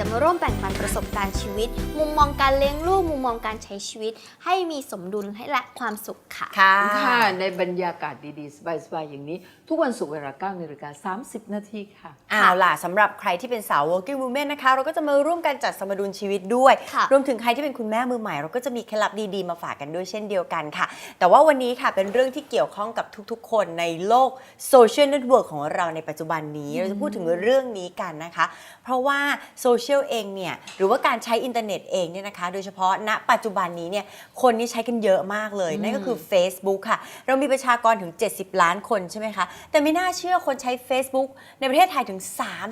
จะมาร่วมแบ่งปันประสบการณ์ชีวิต มุมมองการเลี้ยงลูกมุมมองการใช้ชีวิต ให้มีสมดุลให้และความสุขค่ะ ค่ะ ค่ะ ในบรรยากาศดีๆ สบายๆ อย่างนี้ ทุกวันศุกร์เวลา9นาฬิกา30 นาทีค่ะเอาล่ะสำหรับใครที่เป็นสาว working woman นะคะ เราก็จะมาร่วมกันจัดสมดุลชีวิตด้วย ค่ะ รวมถึงใครที่เป็นคุณแม่มือใหม่ เราก็จะมีเคล็ดลับดีๆ มาฝากกันด้วยเช่นเดียวกันค่ะ แต่ว่าวันนี้ค่ะเป็นเรื่องที่เกี่ยวข้องกับทุกๆ คนในโลกโซเชียลเน็ตเวิร์กของเราในปัจจุบันนี้ เราจะพูดถึงเรื่องนี้กันนะคะ เพราะว่าโซเชียลเองเนี่ยหรือว่าการใช้อินเทอร์เน็ตเองเนี่ยนะคะ โดยเฉพาะณปัจจุบันนี้เนี่ยคนนี่ใช้กันเยอะมากเลย นั่นก็คือ Facebook ค่ะ เรามีประชากรถึง 70 ล้านคนใช่ไหมคะ แต่ไม่น่าเชื่อคนใช้ Facebook ในประเทศไทยถึง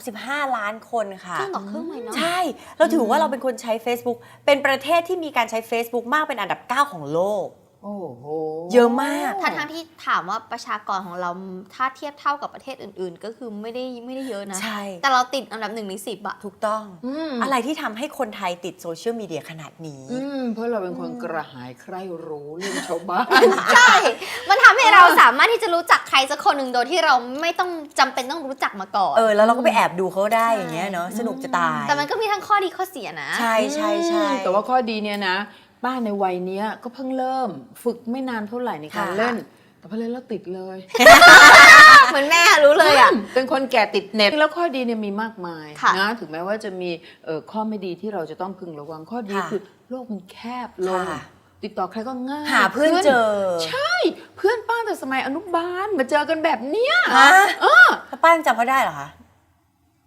35 ล้านคนค่ะครึ่งต่อครึ่งเลยเนาะใช่ เราถือว่าเราเป็นคนใช้ Facebook เป็นประเทศที่มีการใช้ Facebook มากเป็นอันดับ 9 ของโลก โอ้โหเยอะมากทั้งทั้งๆที่ถามว่าประชากรของเราถ้าเทียบเท่ากับประเทศอื่น ๆ ก็คือไม่ได้ไม่ได้เยอะนะใช่แต่เราติดอันดับหนึ่งในสิบอะถูกต้องอืมอะไรที่ทำให้คนไทยติดโซเชียลมีเดียขนาดนี้อืมเพราะเราเป็นคนกระหายใคร่รู้เรื่องชาวบ้าน ใช่ มันทำให้เราสามารถที่จะรู้จักใครสักคนหนึ่งโดยที่เราไม่ต้องจำเป็นต้องรู้จักมาก่อนเออแล้วเราก็ไปแอบดูเขาได้อย่างเงี้ยเนาะสนุกจะตาย แต่มันก็มีทั้งข้อดีข้อเสียนะ ใช่ใช่ใช่แต่ว่าข้อดีเนี่ยนะ ป้าในวัยเนี้ยก็เพิ่งเริ่มฝึกไม่นานเท่าไหร่ในการค่ะ เล่น แต่พอเล่นแล้วติดเลยเหมือนแม่รู้เลยอะมเป็นคนแก่ติดเน็ตแล้วข้อดีเนี่ยมีมากมายค่ะนะถึงแม้ว่าจะมีเอ่อข้อไม่ดีที่เราจะต้องพึงระวังข้อดีค่ะคือโลกมันแคบลงค่ะ ติดต่อใครก็ง่ายหาเพื่อนเจอใช่เพื่อนป้าแต่สมัยอนุบาลมาเจอกันแบบเนี้ยฮะแล้วป้ายังจำเขาได้เหรอคะ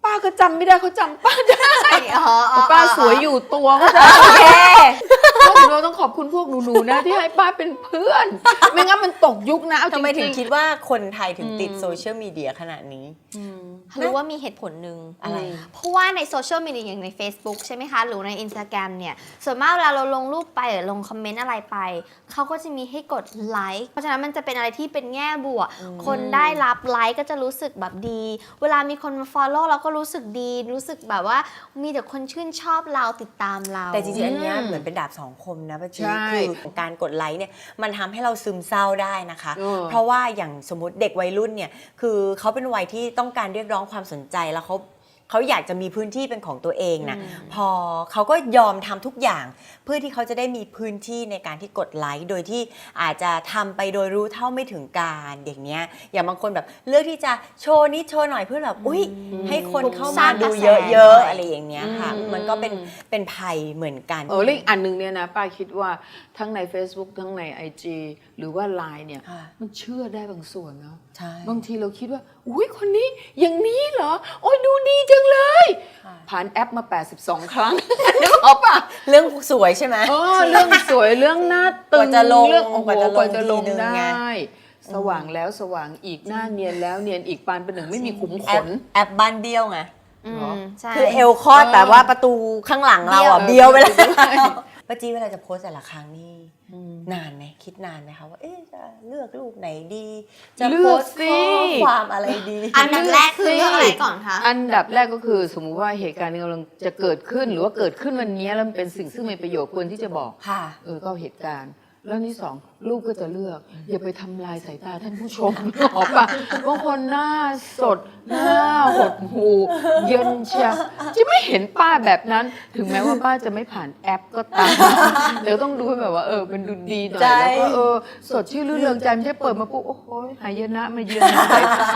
ป้าก็จำไม่ได้เขาจำป้าได้อ๋ออ๋อป้าสวยอยู่ตัวเขาจะ โอเค เราต้องขอบคุณพวกหนูๆนะที่ให้ป้าเป็นเพื่อน ไม่งั้นมันตกยุคนะเอาจทำไมถึริงงคิดว่าคนไทยถึงติดอืมโซเชียลมีเดียขนาดนี้ๆอืมรู้ว่ามีเหตุผลหนึ่งอะไร เพราะว่าในโซเชียลมีเดียอย่างใน Facebook ใช่ไหมคะ หรือใน Instagram เนี่ย ส่วนมากเวลาเราลงรูปไปหรือลงคอมเมนต์อะไรไป เขาก็จะมีให้กดไลค์เพราะฉะนั้นมันจะเป็นอะไรที่เป็นแง่บวก คนได้รับไลค์ก็จะรู้สึกแบบดี เวลามีคนมา follow เราก็รู้สึกดี รู้สึกแบบว่ามีแต่คนชื่นชอบเราติดตามเรา แต่จริงๆ อันเนี้ยอืมเหมือนเป็นดาบสองคมนะป้าจีใช่คือการกดไลค์เนี่ยมันทำให้เราซึมเศร้าได้นะคะ เออ เพราะว่าอย่างสมมติเด็กวัยรุ่นเนี่ยคือเขาเป็นวัยที่ต้องการเรียกร้องความสนใจแล้วเขา เขาอยากจะมีพื้นที่เป็นของตัวเองนะพอเขาก็ยอมทำทุกอย่าง เพื่อที่เขาจะได้มีพื้นที่ในการที่กดไลค์โดยที่อาจจะทำไปโดยรู้เท่าไม่ถึงการอย่างเนี้ยอย่างบางคนแบบเลือกที่จะโชว์นิดโชว์หน่อยเพื่อแบบอุ้ยให้คนเข้ามาดูเยอะๆอะไรอย่างเงี้ยค่ะอืมมันก็เป็นเป็นภัยเหมือนกันเออแล้วอีกอันหนึ่งเนี่ยนะป้าคิดว่าทั้งใน Facebook ทั้งใน IG หรือว่า Line เนี่ยค่ะมันเชื่อได้บางส่วนเนาะ ใช่ บางทีเราคิดว่า อุ้ยคนนี้อย่างนี้เหรอ โอ้ยดูดีจังเลย ค่ะ ผ่านแอปมา 82 ครั้ง นึกออกปะเรื่องสวยใช่ไหม เออเรื่องสวยเรื่องหน้าตึงกว่าจะลงเรื่องโอ้โหกว่าจะลงกว่าจะลงทีนึงไดไง้ สว่างแล้วสว่างอีกหน้าเนียนแล้วเนียนอีกปานเป็นหนึ่งไม่มีขุมขแอปน แอปบ้านเบี้ยวไง อืเหรอมใช่ คือเอลคลอดเออ แต่ว่าประตูข้างหลังเราอะเบี้เบี้ยยววไปแล้วเออป้าจี้เวลาจะโพสต์แต่ละครั้งนี่นานไหมคิดนานไหมคะว่าเอ๊ะจะเลือกรูปไหนดี จะเลืโพอกสต์สิข้อความอะไรดีอันดับแรกคือเรื่องอะไรก่อนคะอันดับแรกก็คือสมมุติว่าเหตุการณ์นี้กำลังจะเกิดขึ้นหรือว่าเกิดขึ้นวันนี้แล้วมันเป็นสิ่งซึ่งมีประโยชน์ควรที่จะบอกค่ะเออก็เอาเหตุการณ์ แล้วที่สองลูกก็จะเลือก อย่าไปทำลายสายตาท่านผู้ชมออกปะบางคนหน้าสด หน้าหดหูเย็นเชียวจะไม่เห็นป้าแบบนั้น ถึงแม้ว่าป้าจะไม่ผ่านแอปก็ตามเดี๋ยวต้องดูให้แบบว่าเออเป็นดูดีหน่อยใจแล้วก็เออ สดชื่นรื่นเริงใจไม่ใช่เปิดมาปุ๊บโอ้โหหายนะมาเยือนสายตา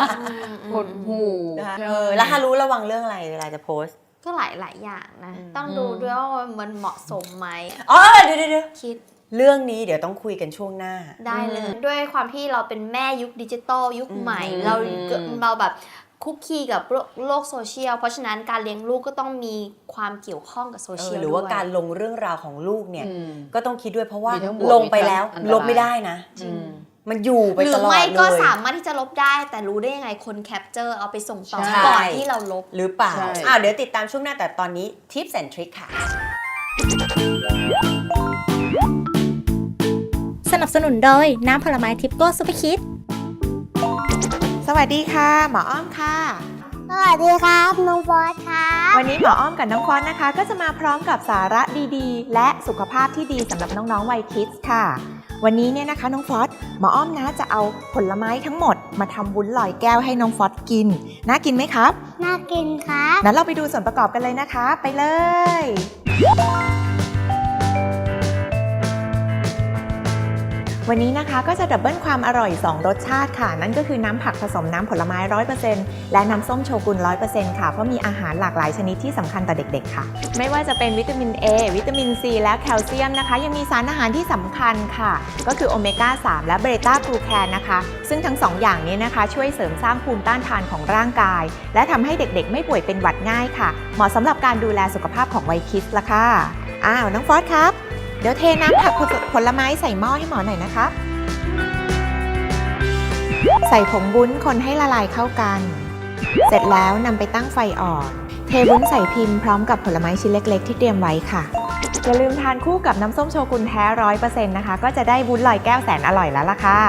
หดหู นะคะเออแล้วฮารู้ระวังเรื่องอะไรเวลาจะโพสต์ ก็หลายหลายๆอย่างนะ ต้องดูด้วยว่ามันเหมาะสมไหมอ๋อเดี๋ยวเดี๋ยวเดี๋ยวคิด เรื่องนี้เดี๋ยวต้องคุยกันช่วงหน้า ได้เลย ด้วยความที่เราเป็นแม่ยุคดิจิตอลยุคใหม่อืมเราเกิดเราแบบคุกคีกับโลกโลกโซเชียล เพราะฉะนั้นการเลี้ยงลูกก็ต้องมีความเกี่ยวข้องกับโซเอเชีอยลหรือว่าด้วยการลงเรื่องราวของลูกเนี่ยอืมก็ต้องคิดด้วยเพราะว่ามีทั้งบวกลงไปแล้วมีทั้งอันตรายลบไม่ได้นะอืมมันอยู่ไปหรืตอลอดไม่เลก็ยสามารถที่จะลบได้ แต่รู้ได้ยังไงคนแคปเจอร์เอาไปส่งต่อใช่ก่อนที่เราลบหรือเปล่าใช่อ่าเดี๋ยวติดตามช่วงหน้าแต่ตอนนี้ทิปแอนทริคค่ะ สนับสนุนโดย น้ำผลไม้ทิปโก้ซุปเปอร์คิด สวัสดีค่ะ หมออ้อมค่ะ สวัสดีครับน้องบอสครับวันนี้หมออ้อมกับน้องฟอนนะคะ ก็จะมาพร้อมกับสาระดีๆ และสุขภาพที่ดีสำหรับน้องๆวัยคิดค่ะ วันนี้เนี่ยนะคะน้องฟอสหมออ้อมนะจะเอาผลไม้ทั้งหมด มาทำวุ้นลอยแก้วให้น้องฟอสกินน่ากินไหมครับน่ากินครับ นั้นเราไปดูส่วนประกอบกันเลยนะคะ ไปเลย วันนี้นะคะก็จะดับเบิลความอร่อย 2 รสชาติค่ะ นั่นก็คือน้ำผักผสมน้ำผลไม้ 100%และน้ำส้มโชกุน 100%ค่ะ เพราะมีอาหารหลากหลายชนิดที่สำคัญต่อเด็กๆ ค่ะ ไม่ว่าจะเป็นวิตามิน A วิตามิน C และแคลเซียมนะคะ ยังมีสารอาหารที่สำคัญค่ะ ก็คือโอเมก้า 3 และเบต้ากลูแคนนะคะ ซึ่งทั้ง 2 อย่างนี้นะคะ ช่วยเสริมสร้างภูมิต้านทานของร่างกาย และทำให้เด็กๆ ไม่ป่วยเป็นหวัดง่ายค่ะ เหมาะสำหรับการดูแลสุขภาพของวัยคิดละค่ะอ้าวน้องฟอสครับ เดี๋ยวเทน้ำผักผลไม้ใส่หม้อให้หมอหน่อยนะครับใส่ผงวุ้นคนให้ละลายเข้ากัน เสร็จแล้วนำไปตั้งไฟอ่อนเทวุ้นใส่พิมพ์พร้อมกับผลไม้ชิ้นเล็ก ๆ ที่เตรียมไว้ค่ะอย่าลืมทานคู่กับน้ำส้มโชกุนแท้ร้อยเปอร์เซ็นต์นะคะ ก็จะได้วุ้นลอยแก้วแสนอร่อยแล้วล่ะค่ะ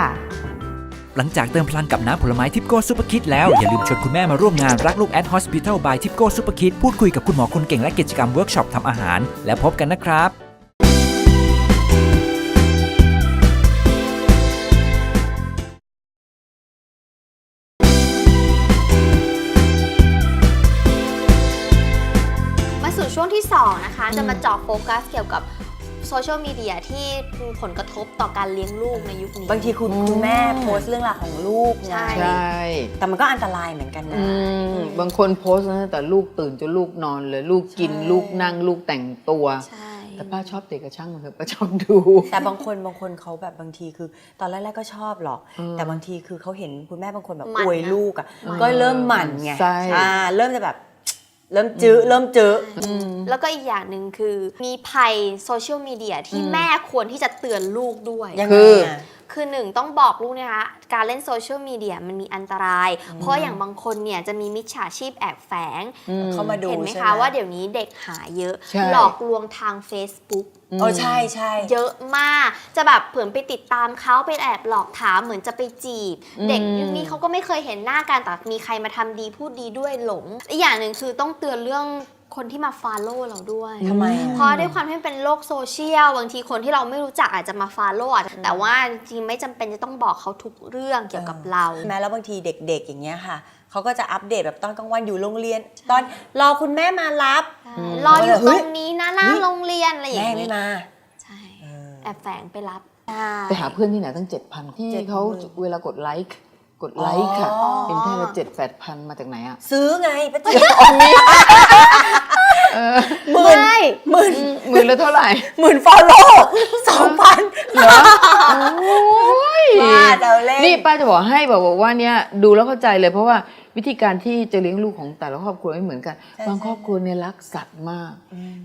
หลังจากเติมพลังกับน้ำผลไม้ทิปโก้ซูเปอร์คิดแล้ว อย่าลืมชวนคุณแม่มาร่วมงานรักลูกแอดฮอสพิทอลบายทิปโก้ซูเปอร์คิดพูดคุยกับคุณหมอคนเก่งและกิจกรรมเวิร์กช็อปทำอาหาร แล้วพบกันนะครับ 2 นะคะ จะมาเจาะโฟกัสเกี่ยวกับโซเชียลมีเดียที่มีผลกระทบต่อการเลี้ยงลูกในยุคนี้ บางทีคุณอืมคุณแม่โพสต์เรื่องราวของลูกไงใช่ใช่ แต่มันก็อันตรายเหมือนกันนะ อืมบางคนโพสต์นะแต่ลูกตื่นจนลูกนอนเลยลูกกินใช่ ลูกนั่งลูกแต่งตัว ใช่ แต่ป้าชอบเด็กกระช่างมันเถอะป้าชอบดู แต่บางคนบางคนเขาแบบบางทีคือ ตอนแรกๆก็ชอบหรอก อืมแต่บางทีคือเขาเห็นคุณแม่บางคนแบบหมั่นอวยนะลูกอะอืมก็เริ่มหมั่นไงใช่ อ่าเริ่มจะแบบ เริ่มจื้อเริ่มจื้ออืม แล้วก็อีกอย่างหนึ่งคือ มีภัยโซเชียลมีเดียที่อืมแม่ควรที่จะเตือนลูกด้วย ยังคืไงออะ คือหนึ่งต้องบอกลูกนะคะ การเล่นโซเชียลมีเดียมันมีอันตราย เพราะอย่างบางคนเนี่ยจะมีมิจฉาชีพแอบแฝงอืมเข้ามาดูเห็นไหมใช่คะว่าเดี๋ยวนี้เด็กหาเยอะใช่หลอกลวงทาง Facebook เออใช่ใช่เยอะมากจะแบบเผื่อไปติดตามเขาไปแอบหลอกถามเหมือนจะไปจีบอืมเด็กยุคนี้เขาก็ไม่เคยเห็นหน้ากันแต่มีใครมาทำดีพูดดีด้วยหลงอีกอย่างหนึ่งคือต้องเตือนเรื่อง คนที่มาฟอลโล่เราด้วยทำไมอะเพราะด้วยความที่มันเป็นโลกโซเชียลบางทีคนที่เราไม่รู้จักอาจจะมาฟอลโล่แต่ว่าจริงๆไม่จำเป็นจะต้องบอกเขาทุกเรื่องเกี่ยวกับเราแม้แล้วบางทีเด็กๆอย่างเงี้ยค่ะเขาก็จะอัปเดตแบบตอนกลางวันอยู่โรงเรียน ตอนรอคุณแม่มารับรออยู่เฮ้ตยรงนี้นะหน้าเฮ้ยโรงเรียนอะไรอย่างแม่ไม่นี้มาใช่เออแอบแฝงไปรับไปหาเพื่อนที่ไหนตั้งเจ็ดพันที่7,000เขาเวลากดไลค์กดไลค์ค่ะอ๋อเป็นแค่ละเจ็ดแปดพันมาจากไหนอะ ซื้อไงป้าจิ๊บเออ หมื่นหมื่นหมื่นละเท่าไหร่หมื่นฟอลโล่สองพันเหรอโอ้ยบ้าเดาเล่นนี่ป้าจะบอกให้บอกบอกว่าเนี่ยดูแล้วเข้าใจเลยเพราะว่า วิธีการที่จะเลี้ยงลูกของแต่ละครอบครัวไม่เหมือนกันใช่บางครอบครัวเนี่ยรักสัตว์มาก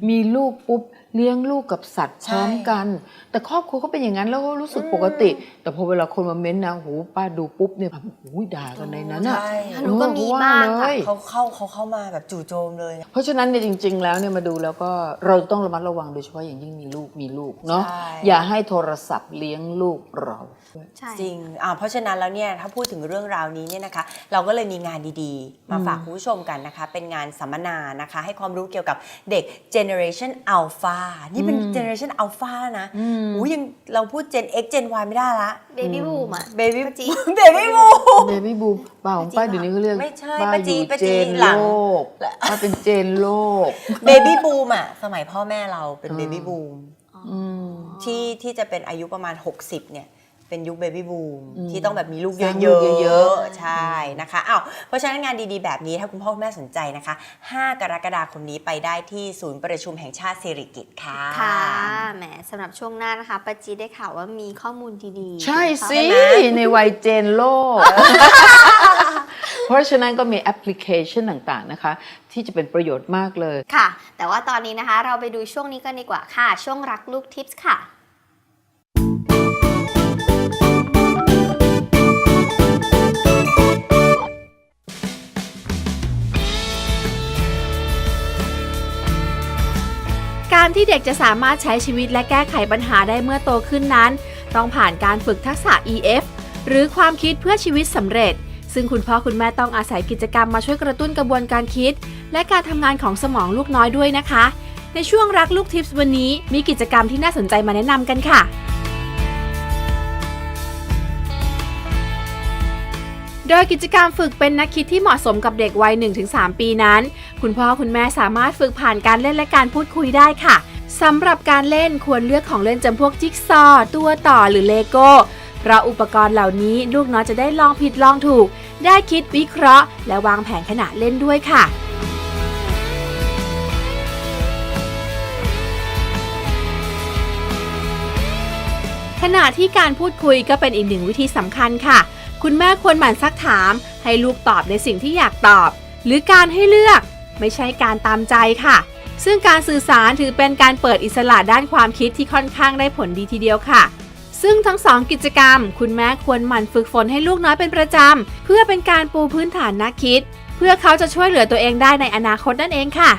มีลูกปุ๊บเลี้ยงลูกกับสัตว์พร้อมกัน แต่ครอบครัวเขาเป็นอย่างนั้นแล้วก็รู้สึกปกติ แต่พอเวลาคนมาเม้นต์นะโหป้าดูปุ๊บเนี่ยแบบโอ้ยด่ากันในนั้นอะใช่หนูก็มีบ้างค่ะเออว่เลยเขาเข้าเขาเข้ามาแบบจู่โจมเลย เพราะฉะนั้นเนี่ยจริง ๆ แล้วเนี่ยมาดูแล้วก็เราต้องระมัดระวังโดยเฉพาะอย่างยิ่งมีลูกมีลูกเนาะใช่อย่าให้โทรศัพท์เลี้ยงลูกเรา ใช่จริงอ่าเพราะฉะนั้นแล้วเนี่ยถ้าพูดถึงเรื่องราวนี้เนี่ยนะคะ เราก็เลยมีงานดีๆ มาฝากคุณผู้ชมกันนะคะ เป็นงานสัมมนานะคะ ให้ความรู้เกี่ยวกับเด็ก Generation Alpha นี่เป็น Generation Alpha นะอู้ยังเราพูด Gen X Gen Y ไม่ได้ละเบบี้บูมอะ Baby ป้าจี๊เบบี้บูเบบี้บูมเปล่าของป้าเดี๋ยวนี้เขาเรียกไม่ใช่ป้าป้าอจี๊ยู่ป้าเจจี๊นหลัโลงกป้าเป็นเจนโลกเบบี้บูมอะสมัยพ่อแม่เราเป็นอืมเบบี้บูมอืม ที่ที่จะเป็นอายุประมาณ 60 เนี่ย เป็นยุคเบบี้บูมอืมที่ต้องแบบมีลูกสร้างเยลูอะกเยอะๆๆใช่นะคะอ้าวเพราะฉะนั้นงานดีๆแบบนี้ถ้าคุณพ่อคุณแม่สนใจนะคะ 5 กรกฎาคมนี้ไปได้ที่ศูนย์ประชุมแห่งชาติสิริกิติ์ค่ะค่ะแหมสำหรับช่วงหน้านะคะป้าจีได้ข่าวว่ามีข้อมูลดีๆ ใช่นะคะสิในวัยเจนโลก เพราะฉะนั้นก็มีแอปพลิเคชันต่างๆนะคะ ที่จะเป็นประโยชน์มากเลยค่ะ แต่ว่าตอนนี้นะคะเราไปดูช่วงนี้กันดีกว่าค่ะ ช่วงรักลูกทิปส์ค่ะ ที่เด็กจะสามารถใช้ชีวิตและแก้ไขปัญหาได้เมื่อโตขึ้นนั้น ต้องผ่านการฝึกทักษะ EF หรือความคิดเพื่อชีวิตสำเร็จ ซึ่งคุณพ่อคุณแม่ต้องอาศัยกิจกรรมมาช่วยกระตุ้นกระบวนการคิด และการทำงานของสมองลูกน้อยด้วยนะคะ ในช่วงรักลูกทิปส์วันนี้มีกิจกรรมที่น่าสนใจมาแนะนำกันค่ะโดยกิจกรรมฝึกเป็นนักคิดที่เหมาะสมกับเด็กวัย 1-3 ปีนั้น คุณพ่อคุณแม่สามารถฝึกผ่านการเล่นและการพูดคุยได้ค่ะสำหรับการเล่นควรเลือกของเล่นจำพวกจิ๊กซอว์ตัวต่อหรือเลโก้เพราะอุปกรณ์เหล่านี้ลูกน้อยจะได้ลองผิดลองถูก ได้คิดวิเคราะห์ และวางแผนขณะเล่นด้วยค่ะขณะที่การพูดคุยก็เป็นอีกหนึ่งวิธีสำคัญค่ะ คุณแม่ควรหมั่นซักถาม ให้ลูกตอบในสิ่งที่อยากตอบ หรือการให้เลือก ไม่ใช่การตามใจค่ะ ซึ่งการสื่อสารถือเป็นการเปิดอิสระด้านความคิดที่ค่อนข้างได้ผลดีทีเดียวค่ะ ซึ่งทั้งสองกิจกรรม คุณแม่ควรหมั่นฝึกฝนให้ลูกน้อยเป็นประจำ เพื่อเป็นการปูพื้นฐานนักคิด เพื่อเขาจะช่วยเหลือตัวเองได้ในอนาคตนั่นเองค่ะ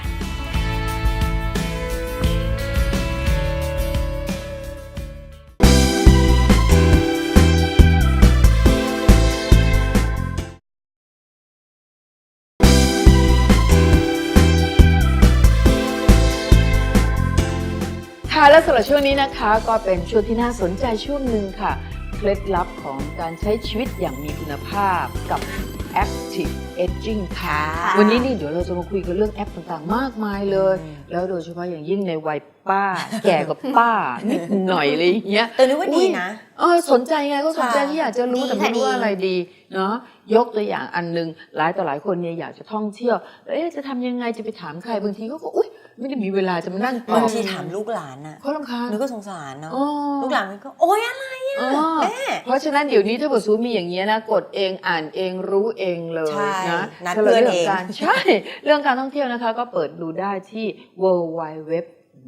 สำหรับช่วงนี้นะคะก็เป็นช่วงที่น่าสนใจช่วงหนึ่งค่ะ เคล็ดลับของการใช้ชีวิตอย่างมีคุณภาพกับ Active Aging ค่ะค่ะวันนี้นี่เดี๋ยวเราจะมาคุยกันเรื่องแอปต่างๆ มากมายเลยอืมแล้วโดยเฉพาะอย่างยิ่งในวัยป้า แก่กับป้า นิดหน่อยอะไรอย่างเงี้ยแต่นึกว่าดีนะเออสนใจไงก็สนใจค่ะที่อยากจะรู้ดีแต่ไม่ค่ะรู้ว่าดีอะไรดีเนาะยกตัวอย่างอันหนึงหลายต่อหลายคนเนี่ยอยากจะท่องเที่ยวแล้วเอ๊ะจะทำยังไงจะไปถามใครบางทีก็ก็อุ้ย ไม่ได้มีเวลาจะมานั่งตอบางบทีถามลูกหลานน่ะเขาลำคาญนึกก็สงสารเนาะอ๋อลูกหลานมันก็โอ๊ยอะไรอ๋อแม่เพราะฉะนั้นเดี๋ยวนี้ถ้าเกิดซูมีอย่างเงี้ยนะกดเองอ่านเองรู้เองเลยใช่นะนัดสำหรับเพื่อนรื่เองการใช่เรื่องการท่องเที่ยวนะคะก็เปิดดูได้ที่ w w w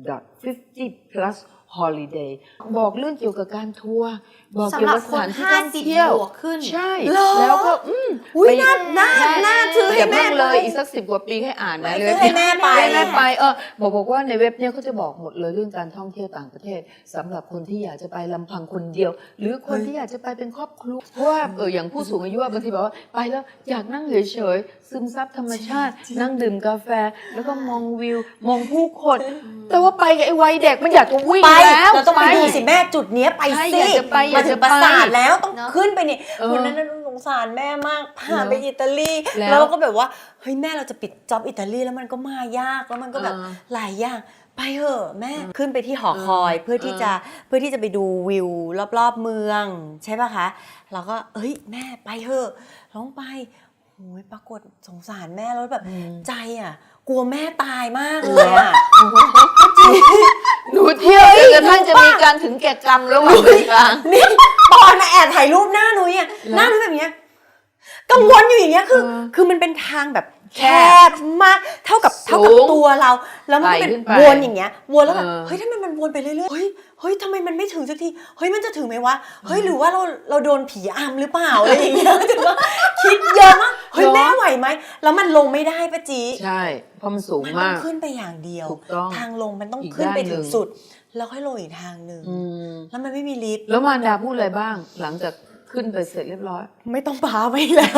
50 plus holiday บอกเรื่องเกี่ยวกับการทัวร์ บอกเกี่ยวกับสถานที่ท่องเที่ยวสำหรับคน50บวกขึ้น ใช่ เหรอ แล้วก็อืมอุ๊ยไปน่าน่าใช่น่าซื้อให้อย่าแม่เพิ่งเลยไปอีกสักสิบกว่าปีให้อ่านนะไม่เลยซื้อให้แม่ไป ให้แม่ไปเออบอกบอกว่าในเว็บเนี่ยเขาจะบอกหมดเลยเรื่องการท่องเที่ยวต่างประเทศสำหรับคนที่อยากจะไปลำพังคนเดียว หรือคนที่อยากจะไปเป็นครอบครัวเพราะว่าเอออย่างผู้สูงอายุอะบางทีบอกว่าไปแล้วอยากนั่งเฉยๆซึมซับธรรมชาติ นั่งดื่มกาแฟ แล้วก็มองวิว มองผู้คน แต่ว่าไปกับไอ้วัยเด็กมันอยากจะวิ่งไปแล้ว เราต้องไปดูสิแม่จุดเนี้ยไปใช่สิอยากจะไปอยากมาถึจะงไปปราสาทแล้วต้องเนอะขึ้นไปนี่เออคนนั้นน่ะสงสารแม่มากพาเนอะไปอิตาลีแล้วแล้วเราก็แบบว่าเฮ้ยแม่เราจะปิดจ็อบอิตาลีแล้วมันก็มายากแล้วมันก็แบบเออหลายอย่างไปเถอะแม่ขึ้นไปที่หอคอยเพื่อที่เออจะเพื่อที่จะไปดูวิวรอบๆเมือง ใช่ป่ะคะเราก็เอ้ยแม่ไปเถอะลองไปโอ้ยปรากฏสงสารแม่แล้วแบบใจอะ กลัวแม่ตายมากเลยอะหนูเที่ยวจนกระทั่งจะมีการถึงแก่กรรมระหว่างทาง นี่ปอนมาแอบถ่ายรูปหน้าหนุ้ยอะหน้าหนุ้ยแบบเนี้ย กังวลอยู่อย่างเงี้ยคือเออคือมันเป็นทางแบบแคแคบมากเท่ากับสูงเท่ากับตัวเรา แล้วมันก็เป็นไต่ขึ้นไปวนอย่างเงี้ยวนแล้วแบบเออเฮ้ยทำไมมันวนไปเรื่อยๆเฮ้ยเฮ้ยทำไมมันไม่ถึงสักทีเฮ้ยมันจะถึงไหมวะเฮ้ยหรือว่าเราเราโดนผีอำหรือเปล่าอะไรอย่างเงี้ยถึงว่าคิดเยอะมากเฮ้ยแม่ไหวไหมแล้วมันลงไม่ได้ปะจีใช่เพราะมันสูงมันต้อมางกขึ้นไปอย่างเดียวถูกต้องทางลงมันต้องอีกขึ้นไปด้านหนึ่ถึงงสุด แล้วค่อยลงอีกทางหนึ่งอืมแล้วมันไม่มีลิฟต์แล้วมารดาพูดอะไรบ้าง หลังจาก ขึ้นไปเสร็จเรียบร้อย ไม่ต้องพาไปแล้ว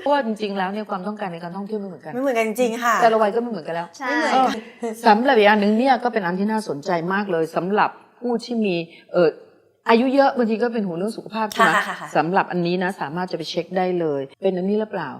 เพราะว่าจริงๆแล้วเนี่ยความต้องการในการท่องเที่ยวไม่เหมือนกัน ไม่เหมือนกันจริงๆค่ะ แต่ละวัยก็ไม่เหมือนกันแล้ว ใช่ ไม่เหมือนเอกัอนสำหรับอีกอันหนึ่งเนี่ยก็เป็นอันที่น่าสนใจมากเลยสำหรับผู้ที่มีเอออายุเยอะบางทีก็เป็นห่วงเรื่องสุขภาพใช่ไหมค่ะค่ะค่ะ สำหรับอันนี้นะสามารถจะไปเช็คได้เลย เป็นอันนี้หรือเปล่า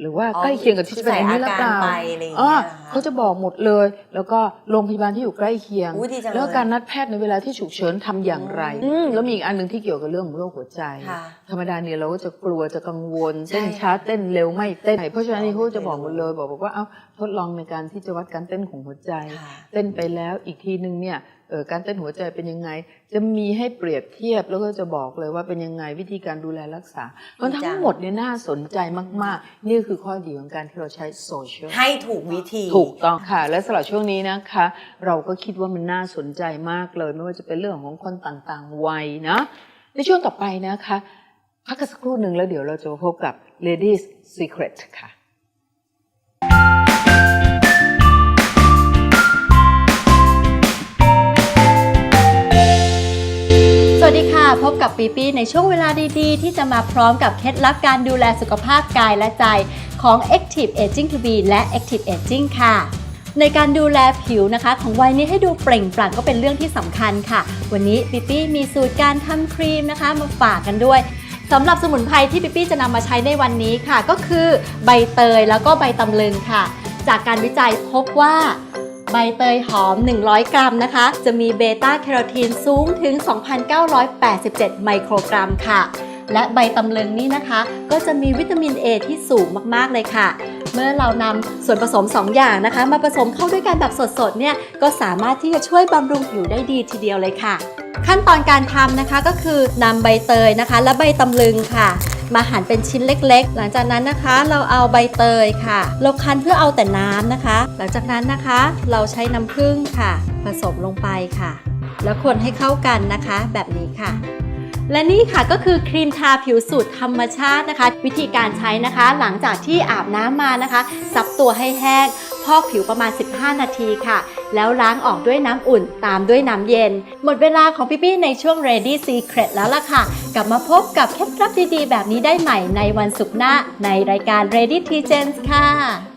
หรือว่าอ๋อใกล้เคียงกับที่จะเป็นอันนี้หรือเปล่าใส่อาการไปอะไรอย่างเงี้ยอ๋อเหรอคะเขาจะบอกหมดเลย แล้วก็โรงพยาบาลที่อยู่ใกล้เคียงอุ๊ยดีจังเลยแล้วการนัดแพทย์ในเวลาที่ฉุกเฉินทำอย่างไรอืมอืมแล้วมีอีกอันหนึ่งที่เกี่ยวกับเรื่องของโรคหัวใจค่ะธรรมดาเนี่ยเราก็จะกลัวจะกังวลใช่เต้นช้าเต้นเร็วไม่เต้นเพราะฉะนั้นนี่อ๋อเขาจะบอกหมดเลย บอกบอกว่าเอาทดลองในการที่จะวัดการเต้นของหัวใจค่ะเต้นไปแล้วอีกทีนึงเนี่ยเออ การเต้นหัวใจเป็นยังไง จะมีให้เปรียบเทียบแล้วก็จะบอกเลยว่าเป็นยังไงวิธีการดูแลรักษามันทั้งหมดเนี่ยน่าสนใจมาก ๆ นี่คือข้อดีของการที่เราใช้โซเชียลให้ถูกวิธีถูกต้องค่ะ และสำหรับช่วงนี้นะคะ เราก็คิดว่ามันน่าสนใจมากเลย ไม่ว่าจะเป็นเรื่องของคนต่างๆวัยนะ ในช่วงต่อไปนะคะพักกันสักครู่หนึ่งแล้วเดี๋ยวเราจะมาพบกับ Ladies Secret ค่ะ พบกับปีปี้ในช่วงเวลาดีๆ ที่จะมาพร้อมกับเคล็ดลับการดูแลสุขภาพกายและใจของ Active Aging to Be และ Active Aging ค่ะในการดูแลผิวนะคะ ของวัยนี้ให้ดูเปล่งปลั่งก็เป็นเรื่องที่สำคัญค่ะ วันนี้ปีปี้มีสูตรการทำครีมนะคะ มาฝากกันด้วยสำหรับสมุนไพรที่ปิปี้จะนำมาใช้ในวันนี้ค่ะ ก็คือใบเตยแล้วก็ใบตำลึงค่ะ จากการวิจัยพบว่า ใบเตยหอม 100 กรัมนะคะ จะมีเบต้าแคโรทีนสูงถึง 2,987 ไมโครกรัมค่ะ และใบตำลึงนี่นะคะ ก็จะมีวิตามิน A ที่สูงมากๆเลยค่ะ เมื่อเรานำส่วนผสม 2 อย่างนะคะ มาผสมเข้าด้วยกันแบบสดๆเนี่ยก็สามารถที่จะช่วยบำรุงผิวได้ดีทีเดียวเลยค่ะ ขั้นตอนการทำนะคะก็คือนำใบเตยนะคะ และใบตำลึงค่ะ มาหั่นเป็นชิ้นเล็ก ๆ หลังจากนั้นนะคะ เราเอาใบเตยค่ะ เราคั้นเพื่อเอาแต่น้ำนะคะ หลังจากนั้นนะคะ เราใช้น้ำผึ้งค่ะ ผสมลงไปค่ะ แล้วคนให้เข้ากันนะคะ แบบนี้ค่ะและนี่ค่ะก็คือครีมทาผิวสูตรธรรมชาตินะคะ วิธีการใช้นะคะ หลังจากที่อาบน้ำมานะคะซับตัวให้แห้ง พอกผิวประมาณ 15 นาทีค่ะ แล้วล้างออกด้วยน้ำอุ่นตามด้วยน้ำเย็น หมดเวลาของพี่ปี้ในช่วง Ready Secret แล้วล่ะค่ะ กลับมาพบกับเคล็ดลับดีๆ แบบนี้ได้ใหม่ในวันศุกร์หน้าในรายการ Ready t g e n s ค่ะ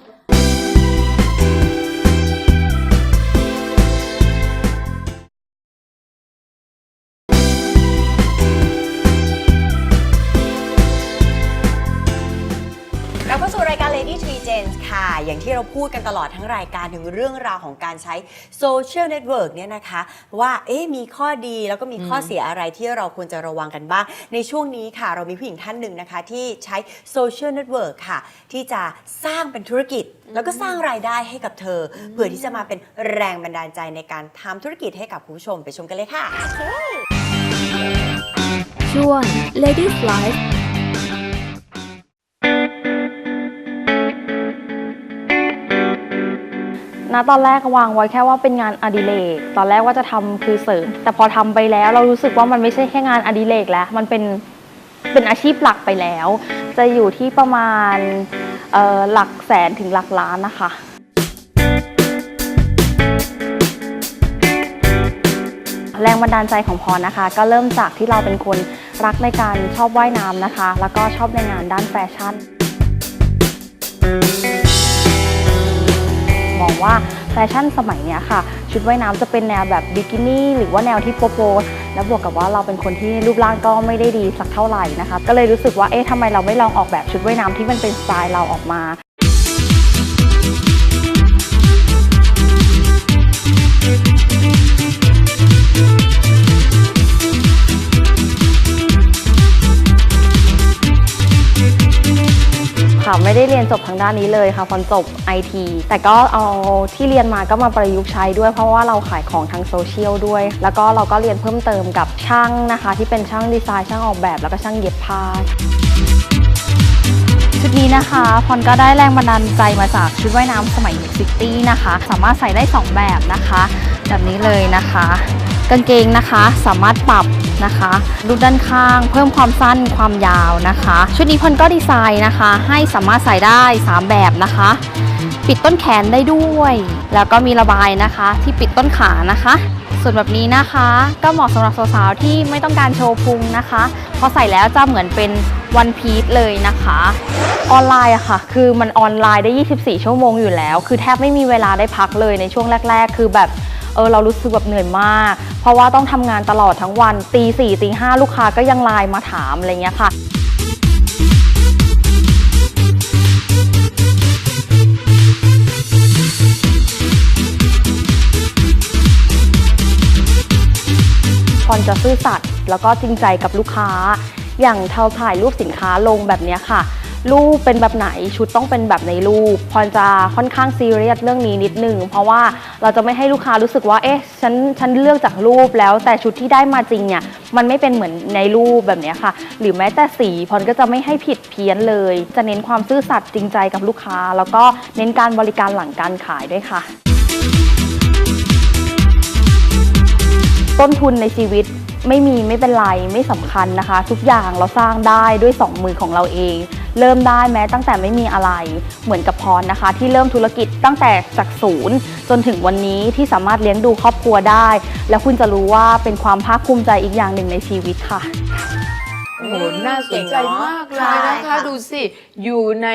อย่างที่เราพูดกันตลอดทั้งรายการถึงเรื่องราวของการใช้โซเชียลเน็ตเวิร์กเนี่ยนะคะ ว่าเอ๊ะมีข้อดีแล้วก็มีข้อเสียอะไรที่เราควรจะระวังกันบ้าง ในช่วงนี้ค่ะ เรามีผู้หญิงท่านหนึ่งนะคะ ที่ใช้โซเชียลเน็ตเวิร์กค่ะ ที่จะสร้างเป็นธุรกิจ แล้วก็สร้างรายได้ให้กับเธออเพื่อที่จะมาเป็นแรงบันดาลใจในการทำธุรกิจให้กับคุณผู้ชมไปชมกันเลยค่ะ ช่วง Ladies Life ณตอนแรกวางไว้แค่ว่าเป็นงานอดิเรกตอนแรกว่าจะทำคือเสริม แต่พอทำไปแล้วเรารู้สึกว่ามันไม่ใช่แค่งานอดิเรกแล้ว มันเป็นเป็นอาชีพหลักไปแล้ว จะอยู่ที่ประมาณหลักแสนถึงหลักล้านนะคะแรงบันดาลใจของพรนะคะ ก็เริ่มจากที่เราเป็นคนรักในการชอบว่ายน้ำนะคะ แล้วก็ชอบในงานด้านแฟชั่น องว่าแฟชั่นสมัยเนี้ยค่ะ ชุดว่ายน้ำจะเป็นแนวแบบบิกินี่หรือว่าแนวที่โปโปแล้วบวกกับว่าเราเป็นคนที่รูปร่างก็ไม่ได้ดีสักเท่าไหร่นะคะก็เลยรู้สึกว่าเอ๊ะทำไมเราไม่ลองออกแบบชุดว่ายน้ำที่มันเป็นสไตล์เราออกมา ไม่ได้เรียนจบทางด้านนี้เลยค่ะฟอนจบ IT แต่ก็เอาที่เรียนมาก็มาประยุกต์ใช้ด้วย เพราะว่าเราขายของทางโซเชียลด้วย แล้วก็เราก็เรียนเพิ่มเติมกับช่างนะคะ ที่เป็นช่างดีไซน์ช่างออกแบบ แล้วก็ช่างเย็บผ้าชุดนี้นะคะพรก็ได้แรงบันดาลใจมาจากชุดว่ายน้ำสมัยซิตี้นะคะ สามารถใส่ได้ 2 แบบนะคะ แบบนี้เลยนะคะ กางเกงนะคะสามารถปรับนะคะรูปด้านข้าง เพิ่มความสั้นความยาวนะคะ ชุดนี้พรก็ดีไซน์นะคะ ให้สามารถใส่ได้ 3 แบบนะคะ ปิดต้นแขนได้ด้วย แล้วก็มีระบายนะคะ ที่ปิดต้นขานะคะ ส่วนแบบนี้นะคะก็เหมาะสำหรับสาวๆที่ไม่ต้องการโชว์พุงนะคะพอใส่แล้วจะเหมือนเป็นวันพีซเลยนะคะ ออนไลน์อะค่ะ คือมันออนไลน์ได้ 24 ชั่วโมงอยู่แล้ว คือแทบไม่มีเวลาได้พักเลยในช่วงแรก ๆ คือแบบ เออเรารู้สึกแบบเหนื่อยมาก เพราะว่าต้องทำงานตลอดทั้งวันตีสี่ตีห้าลูกค้าก็ยังไลน์มาถามอะไรเงี้ยค่ะพรจะซื่อสัตย์แล้วก็จริงใจกับลูกค้า อย่างเทาถ่ายรูปสินค้าลงแบบเนี้ยค่ะ รูปเป็นแบบไหนชุดต้องเป็นแบบในรูปพรจะค่อนข้างซีเรียสเรื่องนี้นิดนึง เพราะว่าเราจะไม่ให้ลูกค้ารู้สึกว่าเอ๊ะฉันฉันเลือกจากรูปแล้วแต่ชุดที่ได้มาจริงเนี่ยมันไม่เป็นเหมือนในรูปแบบนี้ค่ะ หรือแม้แต่สีพรก็จะไม่ให้ผิดเพี้ยนเลย จะเน้นความซื่อสัตย์จริงใจกับลูกค้า แล้วก็เน้นการบริการหลังการขายด้วยค่ะต้นทุนในชีวิตไม่มีไม่เป็นไรไม่สำคัญนะคะ ทุกอย่างเราสร้างได้ด้วยสองมือของเราเอง เริ่มได้แม้ตั้งแต่ไม่มีอะไร เหมือนกับพรนะคะ ที่เริ่มธุรกิจตั้งแต่จากศูนย์ จนถึงวันนี้ที่สามารถเลี้ยงดูครอบครัวได้ แล้วคุณจะรู้ว่าเป็นความภาคภูมิใจอีกอย่างหนึ่งในชีวิตค่ะโอ้โหน่าสนใจมากเลยนะใช่คะค่ะดูสิ อยู่ใน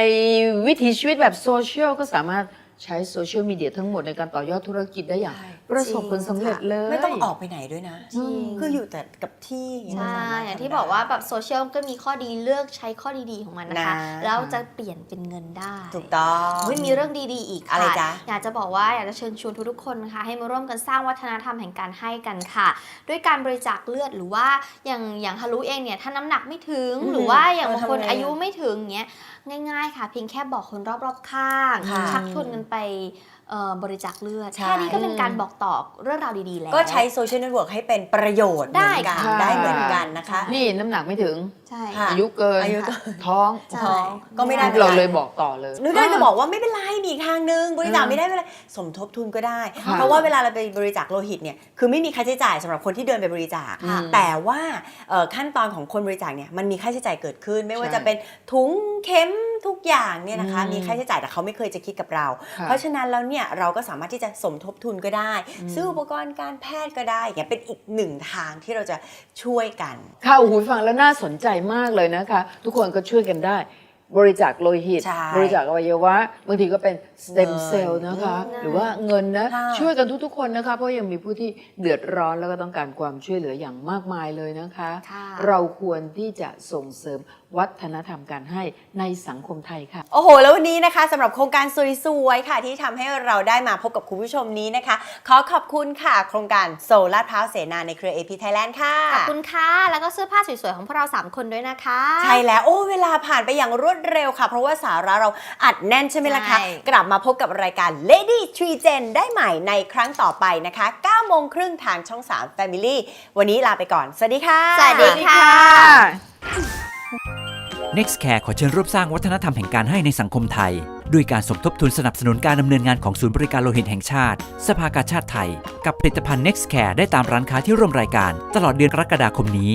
วิถีชีวิตแบบโซเชียลก็สามารถใช้โซเชียลมีเดียทั้งหมดในการต่อยอดธุรกิจได้อย่าง ประสบผลสำเร็จเลย ไม่ต้องออกไปไหนด้วยนะ จริง คืออยู่แต่กับที่ใช่มันสมรถอย่างที่ทำได้บอกว่าแบบโซเชียลก็มีข้อดีเลือกใช้ข้อดีๆของมันนะคะนะแล้วจะเปลี่ยนเป็นเงินได้ถูกต้องไม่มีเรื่องดีๆอีกค่ะอะไรจ๊ะอยากจะบอกว่าอยากจะเชิญชวนทุกๆคนนะคะให้มาร่วมกันสร้างวัฒนธรรมแห่งการให้กันค่ะ ด้วยการบริจาคเลือดหรือว่าอย่างอย่างฮารุเองเนี่ยถ้าน้ำหนักไม่ถึงอืมหรือว่าอย่างางเออบทำคนไงอายุไม่ถึงเงี้ยง่าย ๆ ค่ะ เพียงแค่บอกคนรอบๆข้างค่ะชักชวนกันไปเอ่อ บริจาคเลือดใช่แค่นี้ก็เป็นการบอกต่อเรื่องราวดีๆแล้ว ก็ใช้โซเชียลเน็ตเวิร์กให้เป็นประโยชน์เหมือนกัน ได้ค่ะได้เหมือนกันนะคะ นี่น้ำหนักไม่ถึง ใช่ค่ะอายุเกินอายุเกิน ท้องใช่ท้องก็ไม่ได้เราเลยบอกต่อเลยนึกได้จะบอกว่าไม่เป็นไรมีอีกทางนึง บริจาคไม่ได้ไม่เป็นไรสมทบทุนก็ได้ค่ะเพราะว่าเวลาเราไปบริจาคโลหิตเนี่ยคือไม่มีค่าใช้จ่ายสำหรับคนที่เดินไปบริจาคค่ะแต่ว่าเอ่อขั้นตอนของคนบริจาคเนี่ยมันมีค่าใช้จ่ายเกิดขึ้น ไม่ว่าใช่จะเป็นถุงเข็มทุกอย่างเนี่ยนะคะอืมมีค่าใช้จ่ายแต่เขาไม่เคยจะคิดกับเราค่ะเพราะฉะนั้นแล้วเนี่ยเราก็สามารถที่จะสมทบทุนก็ได้ ซื้ออุปกรณ์การแพทย์ก็ได้อย่างเป็นอีกหนึ่งทางที่เราจะช่วยกัน ค่ะโอ้โหฟังแล้วน่าสนใจมากเลยนะคะ ทุกคนก็ช่วยกันได้ บริจาคโลหิต ใช่บริจาคอวัยวะบางทีก็เป็นสเต็มเซลล์นะคะ เงินหรือว่าเงินนะ ค่ะ ช่วยกันทุกๆคนนะคะ เพราะยังมีผู้ที่เดือดร้อนแล้วก็ต้องการความช่วยเหลืออย่างมากมายเลยนะคะ ค่ะ เราควรที่จะส่งเสริม วัฒนธรรมการให้ในสังคมไทยค่ะ โอ้โห แล้ววันนี้นะคะสำหรับโครงการสวยๆค่ะ ที่ทำให้เราได้มาพบกับคุณผู้ชมนี้นะคะ ขอขอบคุณค่ะ โครงการโซลาดพร้าวเสนาในเครือ AP Thailand ค่ะ ขอบคุณค่ะ แล้วก็เสื้อผ้าสวยๆ ของพวกเรา 3 คนด้วยนะคะ ใช่แล้วโอ้เวลาผ่านไปอย่างรวดเร็วค่ะ เพราะว่าสาระเราอัดแน่นใช่ไหมล่ะคะ ใช่ กลับมาพบกับรายการ Lady Tree Gen ได้ใหม่ในครั้งต่อไปนะคะ9โมงครึ่งทางช่อง 3 Family วันนี้ลาไปก่อน สวัสดีค่ะ สวัสดีค่ะ NextCare ขอเชิญร่วมสร้างวัฒนธรรมแห่งการให้ในสังคมไทย ด้วยการสมทบทุนสนับสนุนการดำเนินงานของศูนย์บริการโลหิตแห่งชาติ สภากาชาติไทย กับผลิตภัณฑ์ NextCare ได้ตามร้านค้าที่ร่วมรายการ ตลอดเดือนกรกฎาคมนี้